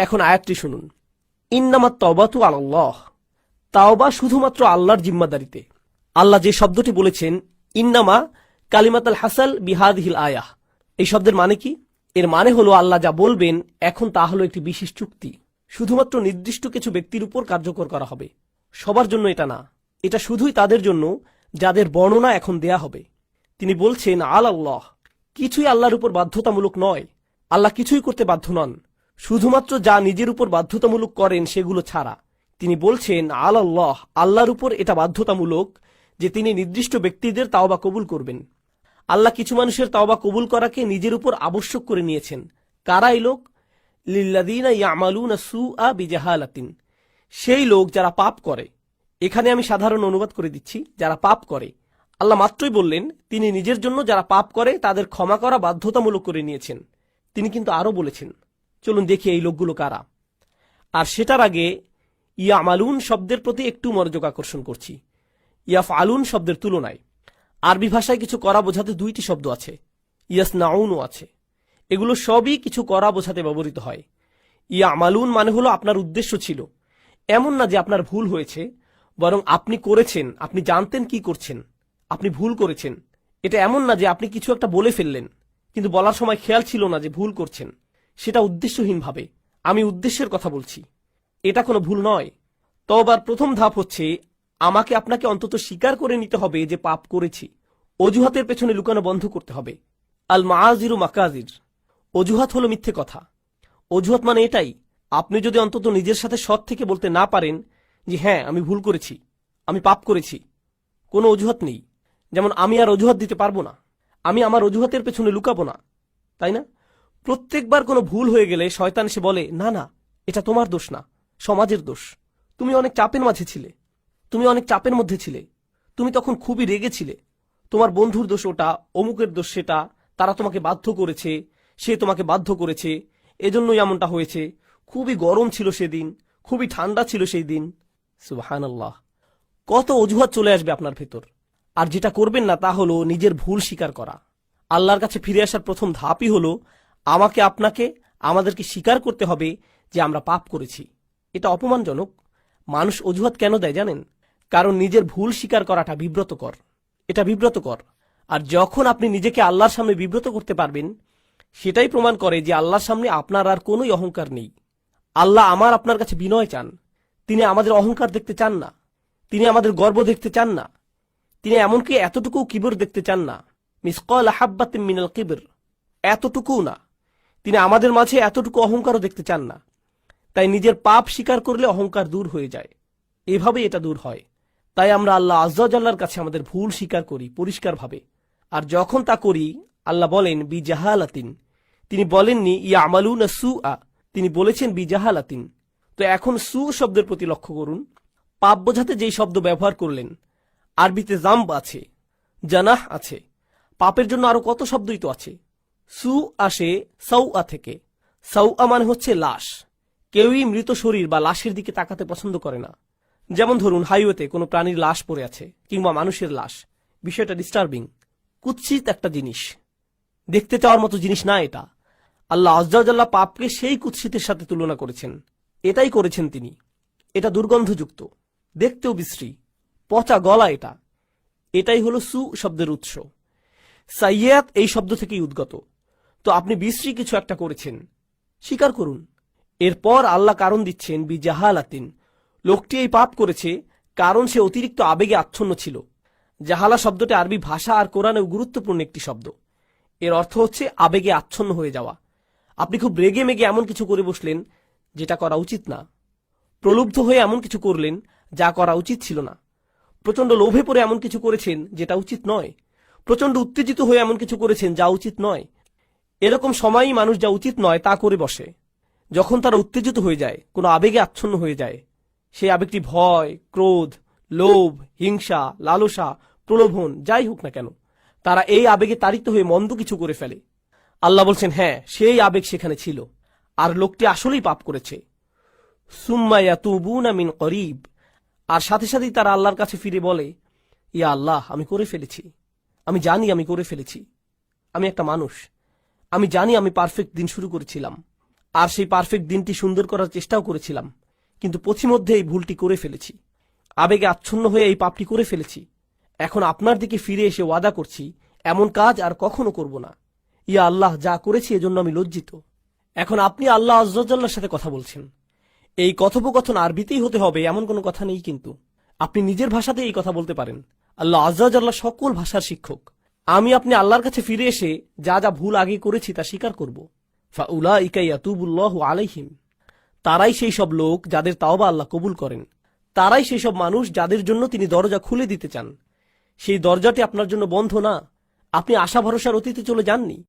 এখন আয়াতটি শুনুন। ইন্নামা তবাতু আল্লাহ তাওবা শুধুমাত্র আল্লাহর জিম্মাদারিতে। আল্লাহ যে শব্দটি বলেছেন, ইন্নামা কালিমাত আল হাসাল বিহাদিহিল আয়াহ। এই শব্দের মানে কি? এর মানে হলো আল্লাহ যা বলবেন, এখন তা হলো একটি বিশেষ চুক্তি। শুধুমাত্র নির্দিষ্ট কিছু ব্যক্তির উপর কার্যকর করা হবে। সবার জন্য এটা না। এটা শুধুই তাদের জন্য, যাদের বর্ণনা এখন দেয়া হবে। তিনি বলছেন আল আল্লাহ কিছুই আল্লাহর উপর বাধ্যতামূলক নয়। আল্লাহ কিছুই করতে বাধ্য নন। শুধুমাত্র যা নিজের উপর বাধ্যতামূলক করেন সেগুলো ছাড়া। তিনি বলছেন আল আল্লাহ আল্লাহর উপর এটা বাধ্যতামূলক যে তিনি নির্দিষ্ট ব্যক্তিদের তাওবা কবুল করবেন। আল্লাহ কিছু মানুষের তাওবা কবুল করাকে নিজের উপর আবশ্যক করে নিয়েছেন। কারা এই লোক? লিল্লাদিনা সুআ বিজাহালাতিন। সেই লোক যারা পাপ করে। এখানে আমি সাধারণ অনুবাদ করে দিচ্ছি, যারা পাপ করে। আল্লাহ মাত্রই বললেন, তিনি নিজের জন্য যারা পাপ করে তাদের ক্ষমা করা বাধ্যতামূলক করে নিয়েছেন। তিনি কিন্তু আরও বলেছেন চলুন দেখি এই লোকগুলো কারা। আর সেটার আগে, ইয়ামালুন শব্দের প্রতি একটু মনোযোগ আকর্ষণ করছি। ইয়াফ আলুন শব্দের তুলনায়। আরবি ভাষায় কিছু করা বোঝাতে দুইটি শব্দ আছে। ইয়াস নাউনও আছে। এগুলো সবই কিছু করা বোঝাতে ব্যবহৃত হয়। ইয়া আমালুন মানে হলো আপনার উদ্দেশ্য ছিল। এমন না যে আপনার ভুল হয়েছে, বরং আপনি করেছেন, আপনি জানতেন কি করছেন, আপনি ভুল করেছেন। এটা এমন না যে আপনি কিছু একটা বলে ফেললেন, কিন্তু বলার সময় খেয়াল ছিল না যে ভুল করছেন। সেটা উদ্দেশ্যহীনভাবে আমি উদ্দেশ্যের কথা বলছি। এটা কোনো ভুল নয়। তবার প্রথম ধাপ হচ্ছে, আমাকে আপনাকে অন্তত স্বীকার করে নিতে হবে যে পাপ করেছি। অজুহাতের পেছনে লুকানো বন্ধ করতে হবে। আল মাজিরু মাকাজির। অজুহাত হলো মিথ্যে কথা। অজুহাত মানে এটাই, আপনি যদি অন্তত নিজের সাথে সৎ থেকে বলতে না পারেন যে হ্যাঁ আমি ভুল করেছি, আমি পাপ করেছি। কোনো অজুহাত নেই। যেমন, আমি আর অজুহাত দিতে পারব না। আমি আমার অজুহাতের পেছনে লুকাবো না। তাই না? প্রত্যেকবার কোনো ভুল হয়ে গেলে শয়তান এসে বলে, না না, এটা তোমার দোষ না, সমাজের দোষ। তুমি অনেক চাপের মাঝে ছিলে, তুমি অনেক চাপের মধ্যে ছিলে, তুমি তখন খুবই রেগেছিলে তোমার বন্ধুর দোষ ওটা, অমুকের দোষ সেটা, তারা তোমাকে বাধ্য করেছে, সে তোমাকে বাধ্য করেছে, এজন্যই এমনটা হয়েছে। খুবই গরম ছিল সেদিন, খুবই ঠান্ডা ছিল সেই দিন। সুবাহান আল্লাহ কত অজুহাত চলে আসবে আপনার ভেতর। আর যেটা করবেন না তা হলো নিজের ভুল স্বীকার করা। আল্লাহর কাছে ফিরে আসার প্রথম ধাপই হলো আমাকে আপনাকে, আমাদেরকে স্বীকার করতে হবে যে আমরা পাপ করেছি। এটা অপমানজনক। মানুষ অজুহাত কেন দেয় জানেন? কারণ নিজের ভুল স্বীকার করাটা বিব্রতকর। এটা বিব্রতকর। আর যখন আপনি নিজেকে আল্লাহর সামনে বিব্রত করতে পারবেন, সেটাই প্রমাণ করে যে আল্লাহর সামনে আপনার আর কোনোই অহংকার নেই। আল্লাহ আমার আপনার কাছে বিনয় চান। তিনি আমাদের অহংকার দেখতে চান না। তিনি আমাদের গর্ব দেখতে চান না। তিনি এমনকি এতটুকু কিবর দেখতে চান না। মিসকল আহাব্বাত মিনাল কিবর। এতটুকুও না। তিনি আমাদের মাঝে এতটুকু অহংকারও দেখতে চান না। তাই নিজের পাপ স্বীকার করলে অহংকার দূর হয়ে যায়। এভাবেই এটা দূর হয়। তাই আমরা আল্লাহ আজ্লার কাছে আমাদের ভুল স্বীকার করি, পরিষ্কারভাবে। আর যখন তা করি, আল্লাহ বলেন বি জাহালাতিন তিনি বলেননি ইয়া আমালু না সু আ তিনি বলেছেন বি জাহালাতিন তো এখন সু শব্দের প্রতি লক্ষ্য করুন। পাপ বোঝাতে যেই শব্দ ব্যবহার করলেন, আরবিতে জাম্ব আছে, জানাহ আছে। পাপের জন্য আরও কত শব্দই তো আছে। সু আসে সাউ আ থেকে। সাউ আ মানে হচ্ছে লাশ। কেউই মৃত শরীর বা লাশের দিকে তাকাতে পছন্দ করে না। যেমন ধরুন, হাইওয়েতে কোনো প্রাণীর লাশ পড়ে আছে কিংবা মানুষের লাশ। বিষয়টা ডিস্টার্বিং কুৎসিত একটা জিনিস। দেখতে চাওয়ার মতো জিনিস না এটা। আল্লাহ আজ্জাল্লাহ পাপকে সেই কুৎসিতের সাথে তুলনা করেছেন। এটাই করেছেন তিনি। এটা দুর্গন্ধযুক্ত। দেখতেও বিশ্রী। পচা গলা এটা। এটাই হলো সু শব্দের উৎস। সাইয়াত এই শব্দ থেকেই উদ্গত। তো আপনি বিশ্রী কিছু একটা করেছেন। স্বীকার করুন। এরপর আল্লাহ কারণ দিচ্ছেন, বি জাহালাতিন। লোকটি এই পাপ করেছে, কারণ সে অতিরিক্ত আবেগে আচ্ছন্ন ছিল। জাহালা শব্দটি আরবি ভাষা আর কোরআনেও গুরুত্বপূর্ণ একটি শব্দ। এর অর্থ হচ্ছে আবেগে আচ্ছন্ন হয়ে যাওয়া। আপনি খুব রেগে মেগে এমন কিছু করে বসলেন, যেটা করা উচিত না। প্রলুব্ধ হয়ে এমন কিছু করলেন, যা করা উচিত ছিল না। প্রচণ্ড লোভে পড়ে এমন কিছু করেছেন, যেটা উচিত নয়। প্রচণ্ড উত্তেজিত হয়ে এমন কিছু করেছেন, যা উচিত নয়। এরকম সময়ই মানুষ যা উচিত নয় তা করে বসে। যখন তারা উত্তেজিত হয়ে যায়, কোনো আবেগে আচ্ছন্ন হয়ে যায়, সেই আবেগটি ভয়, ক্রোধ, লোভ, হিংসা, লালসা, প্রলোভন, যাই হোক না কেন, তারা এই আবেগে তাড়িত হয়ে মন্দ কিছু করে ফেলে। আল্লাহ বলছেন হ্যাঁ সেই আবেগ সেখানে ছিল। আর লোকটি আসলেই পাপ করেছে। সুম্মাইয়া তুবুনা মিন করিব। আর সাথে সাথেই তারা আল্লাহর কাছে ফিরে বলে, ইয়া আল্লাহ, আমি করে ফেলেছি। আমি জানি আমি করে ফেলেছি। আমি একটা মানুষ। আমি জানি আমি পারফেক্ট দিন শুরু করেছিলাম। আর সেই পারফেক্ট দিনটি সুন্দর করার চেষ্টাও করেছিলাম। কিন্তু পথিমধ্যে এই ভুলটি করে ফেলেছি। আবেগে আচ্ছন্ন হয়ে এই পাপটি করে ফেলেছি। এখন আপনার দিকে ফিরে এসে ওয়াদা করছি, এমন কাজ আর কখনো করব না। ইয়া আল্লাহ, যা করেছি এজন্য আমি লজ্জিত। এখন আপনি আল্লাহ আজ্লার সাথে কথা বলছেন। এই কথোপকথন আরবিতেই হতে হবে, এমন কোনো কথা নেই কিন্তু। আপনি নিজের ভাষাতে এই কথা বলতে পারেন। আল্লাহ আজ্লাহ সকল ভাষার শিক্ষক। আমি আপনি আল্লাহর কাছে ফিরে এসে যা যা ভুল আগে করেছি তা স্বীকার করব। ফাউলা ইকাইয়াতুবুল্লাহ আলাইহিম। তারাই সেই সব লোক যাদের তাওবা আল্লাহ কবুল করেন। তারাই সেই সব মানুষ যাদের জন্য তিনি দরজা খুলে দিতে চান। সেই দরজাটি আপনার জন্য বন্ধ না। আপনি আশা ভরসার অতীতে চলে যাননি।